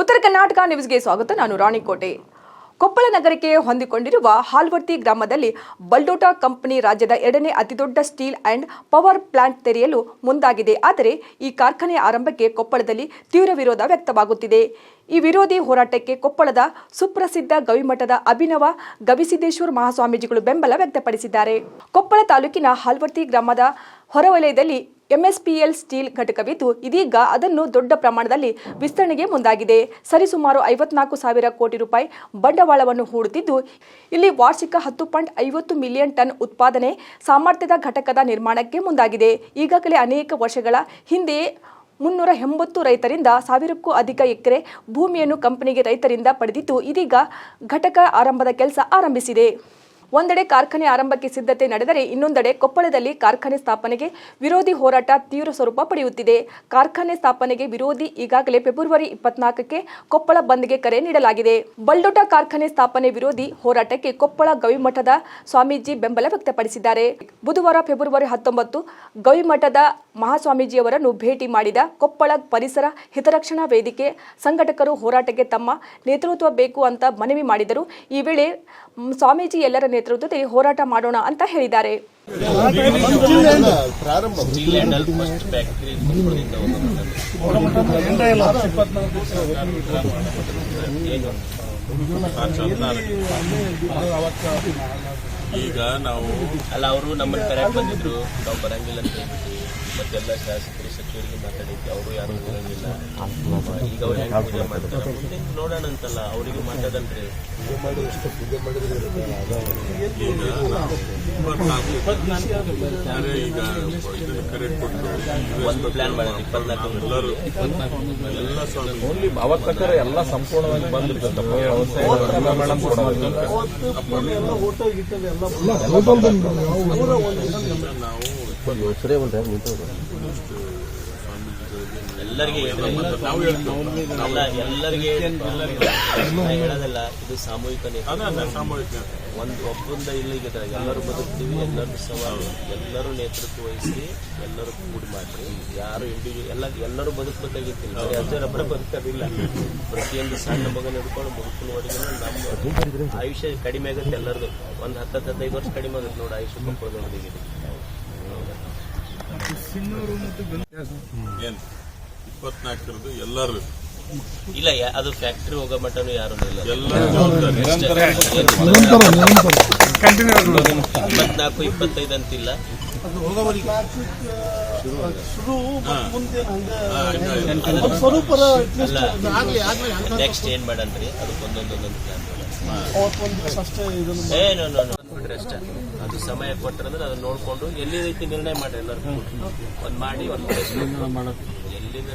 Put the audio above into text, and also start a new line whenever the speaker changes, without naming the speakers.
ಉತ್ತರ ಕರ್ನಾಟಕ ನ್ಯೂಸ್ಗೆ ಸ್ವಾಗತ. ನಾನು ರಾಣಿಕೋಟೆ. ಕೊಪ್ಪಳ ನಗರಕ್ಕೆ ಹೊಂದಿಕೊಂಡಿರುವ ಹಾಲ್ವರ್ತಿ ಗ್ರಾಮದಲ್ಲಿ ಬಲ್ಡೋಟಾ ಕಂಪನಿ ರಾಜ್ಯದ ಎರಡನೇ ಅತಿದೊಡ್ಡ ಸ್ಟೀಲ್ ಅಂಡ್ ಪವರ್ ಪ್ಲಾಂಟ್ ತೆರೆಯಲು ಮುಂದಾಗಿದೆ. ಆದರೆ ಈ ಕಾರ್ಖಾನೆ ಆರಂಭಕ್ಕೆ ಕೊಪ್ಪಳದಲ್ಲಿ ತೀವ್ರ ವಿರೋಧ ವ್ಯಕ್ತವಾಗುತ್ತಿದೆ. ಈ ವಿರೋಧಿ ಹೋರಾಟಕ್ಕೆ ಕೊಪ್ಪಳದ ಸುಪ್ರಸಿದ್ಧ ಗವಿಮಠದ ಅಭಿನವ ಗವಿಸಿದ್ದೇಶ್ವರ ಮಹಾಸ್ವಾಮೀಜಿಗಳು ಬೆಂಬಲ ವ್ಯಕ್ತಪಡಿಸಿದ್ದಾರೆ. ಕೊಪ್ಪಳ ತಾಲೂಕಿನ ಹಾಲ್ವರ್ತಿ ಗ್ರಾಮದ ಹೊರವಲಯದಲ್ಲಿ ಎಂಎಸ್ಪಿಎಲ್ ಸ್ಟೀಲ್ ಘಟಕವಿದ್ದು ಇದೀಗ ಅದನ್ನು ದೊಡ್ಡ ಪ್ರಮಾಣದಲ್ಲಿ ವಿಸ್ತರಣೆಗೆ ಮುಂದಾಗಿದೆ. ಸರಿಸುಮಾರು ಐವತ್ನಾಲ್ಕು ಸಾವಿರ ಕೋಟಿ ರೂಪಾಯಿ ಬಂಡವಾಳವನ್ನು ಹೂಡುತ್ತಿದ್ದು, ಇಲ್ಲಿ ವಾರ್ಷಿಕ ಹತ್ತು ಪಾಯಿಂಟ್ ಐವತ್ತು ಮಿಲಿಯನ್ ಟನ್ ಉತ್ಪಾದನೆ ಸಾಮರ್ಥ್ಯದ ಘಟಕದ ನಿರ್ಮಾಣಕ್ಕೆ ಮುಂದಾಗಿದೆ. ಈಗಾಗಲೇ ಅನೇಕ ವರ್ಷಗಳ ಹಿಂದೆಯೇ ಮುನ್ನೂರ ಎಂಬತ್ತು ರೈತರಿಂದ ಸಾವಿರಕ್ಕೂ ಅಧಿಕ ಎಕರೆ ಭೂಮಿಯನ್ನು ಕಂಪನಿಗೆ ರೈತರಿಂದ ಪಡೆದಿದ್ದು, ಇದೀಗ ಘಟಕ ಆರಂಭದ ಕೆಲಸ ಆರಂಭಿಸಿದೆ. ಒಂದೆಡೆ ಕಾರ್ಖಾನೆ ಆರಂಭಕ್ಕೆ ಸಿದ್ಧತೆ ನಡೆದರೆ ಇನ್ನೊಂದೆಡೆ ಕೊಪ್ಪಳದಲ್ಲಿ ಕಾರ್ಖಾನೆ ಸ್ಥಾಪನೆಗೆ ವಿರೋಧಿ ಹೋರಾಟ ತೀವ್ರ ಸ್ವರೂಪ ಪಡೆಯುತ್ತಿದೆ. ಕಾರ್ಖಾನೆ ಸ್ಥಾಪನೆಗೆ ವಿರೋಧಿ ಈಗಾಗಲೇ ಫೆಬ್ರವರಿ ಇಪ್ಪತ್ನಾಲ್ಕಕ್ಕೆ ಕೊಪ್ಪಳ ಬಂದ್ಗೆ ಕರೆ ನೀಡಲಾಗಿದೆ. ಬಲ್ಡೋಟ ಕಾರ್ಖಾನೆ ಸ್ಥಾಪನೆ ವಿರೋಧಿ ಹೋರಾಟಕ್ಕೆ ಕೊಪ್ಪಳ ಗವಿಮಠದ ಸ್ವಾಮೀಜಿ ಬೆಂಬಲ ವ್ಯಕ್ತಪಡಿಸಿದ್ದಾರೆ. ಬುಧವಾರ ಫೆಬ್ರವರಿ ಹತ್ತೊಂಬತ್ತು ಗವಿಮಠದ ಮಹಾಸ್ವಾಮೀಜಿಯವರನ್ನು ಭೇಟಿ ಮಾಡಿದ ಕೊಪ್ಪಳ ಪರಿಸರ ಹಿತರಕ್ಷಣಾ ವೇದಿಕೆ ಸಂಘಟಕರು ಹೋರಾಟಕ್ಕೆ ತಮ್ಮ ನೇತೃತ್ವ ಬೇಕು ಅಂತ ಮನವಿ ಮಾಡಿದರು. ಈ ವೇಳೆ ಸ್ವಾಮೀಜಿ ಎಲ್ಲರ ನೇತೃತ್ವದಲ್ಲಿ ಹೋರಾಟ ಮಾಡೋಣ ಅಂತ ಹೇಳಿದ್ದಾರೆ.
ಈಗ ನಾವು
ಅಲ್ಲ ಅವರು ನಮ್ಮನ್ನು ಕರೆಕ್ಟ್ ಬಂದಿದ್ರು. ನಾವು ಬರಂಗಿಲ್ಲ ಅಂತ ಹೇಳ್ಬಿಟ್ಟು ಮತ್ತೆಲ್ಲ ಶಾಸಕರು ಸಚಿವರಿಗೆ ಮಾತಾಡಿದ್ವಿ. ಅವರು ಯಾರು ಬರಂಗಿಲ್ಲ ಈಗ ಅವ್ರು ಹೆಂಗ್ ಪೂಜೆ ಮಾಡ್ತಾರೆ. ನೋಡೋಣ ಅಂತಲ್ಲ ಅವರಿಗೆ ಮಾತಾಡನ್ರಿ
ಯಾರೇ ಈಗ ಇದನ್ನ ಕರೆ ಕೊಟ್ಟು
ಒಂದು. ಪ್ಲಾನ್ ಮಾಡಿ ಇಪ್ಪತ್ನಾಲ್ಕು
ಎಲ್ಲರೂ ಎಲ್ಲ ಸ್ವಾಮಿ
ಎಲ್ಲ ಸಂಪೂರ್ಣವಾಗಿ ಬಂದಿರ್ತಾರೆ ನಾವು ಎಲ್ಲ ಬಂದ್ರೆ ಕೊಡೋದು
ಎಲ್ಲರಿಗೆ ಅಲ್ಲ ಎಲ್ಲರಿಗೆ ಹೇಳೋದಲ್ಲ ಇದು ಸಾಮೂಹಿಕ
ಸಾಮೂಹಿಕ.
ಒಂದು ಒಬ್ಬರಿಂದ ಇಲ್ಲಿಗೆ ಎಲ್ಲರೂ ಬದುಕ್ತೀವಿ ಎಲ್ಲರೂ ಸವಾಲು. ಎಲ್ಲರೂ ನೇತೃತ್ವ ವಹಿಸಿ ಎಲ್ಲರೂ ಕೂಡಿ ಮಾಡ್ರಿ. ಯಾರು ಇಂಡಿವಿಜುವಲ್ ಎಲ್ಲ ಎಲ್ಲರೂ ಬದುಕಬೇಕಾಗಿತ್ತಿಲ್ಲ ಬರೀ ಅಜ್ಜರೊಬ್ಬರ ಬದುಕೋದಿಲ್ಲ. ಪ್ರತಿಯೊಂದು ಸಣ್ಣ ಮಗನ ಹಿಡ್ಕೊಂಡು ಮುದುಕನವರೆಗೂ ನಮ್ಮ ಆಯುಷ್ಯ ಕಡಿಮೆ ಆಗುತ್ತೆ ಎಲ್ಲರದು. ಒಂದು ಹತ್ತು ಹದಿನೈದು ವರ್ಷ ಕಡಿಮೆ ಆಗುತ್ತೆ ನೋಡಿ ಆಯುಷ್ಯ ಮಕ್ಕಳದೊಂದಿಗೆ
ಏನ್? ಇಪ್ಪತ್ನಾಲ್ಕರದು ಎಲ್ಲರೂ
ಇಲ್ಲ ಯಾ- ಅದು ಫ್ಯಾಕ್ಟ್ರಿ ಹೋಗೋ ಮಟ್ಟನು ಯಾರು ಇಲ್ಲ. ಇಪ್ಪತ್ನಾಲ್ಕು ಇಪ್ಪತ್ತೈದು ಅಂತಿಲ್ಲ. ಅಲ್ಲ ನೆಕ್ಸ್ಟ್ ಏನ್ ಮಾಡನ್ರಿ ಅದಕ್ಕೆ ಒಂದೊಂದೊಂದೊಂದು ಪ್ಲಾನ್ ಏ ನೋ ನೋ ನೋ ಬಿಡ್ರಿ ಅಷ್ಟೇ. ಅದು ಸಮಯ ಕೊಟ್ಟರೆ ಅದನ್ನ ನೋಡ್ಕೊಂಡು ಎಲ್ಲಿ ರೀತಿ ನಿರ್ಣಯ ಮಾಡಿ ಎಲ್ಲರೂ ಒಂದ್ ಮಾಡಿ, ಒಂದ್ ಎಲ್ಲಿಂದ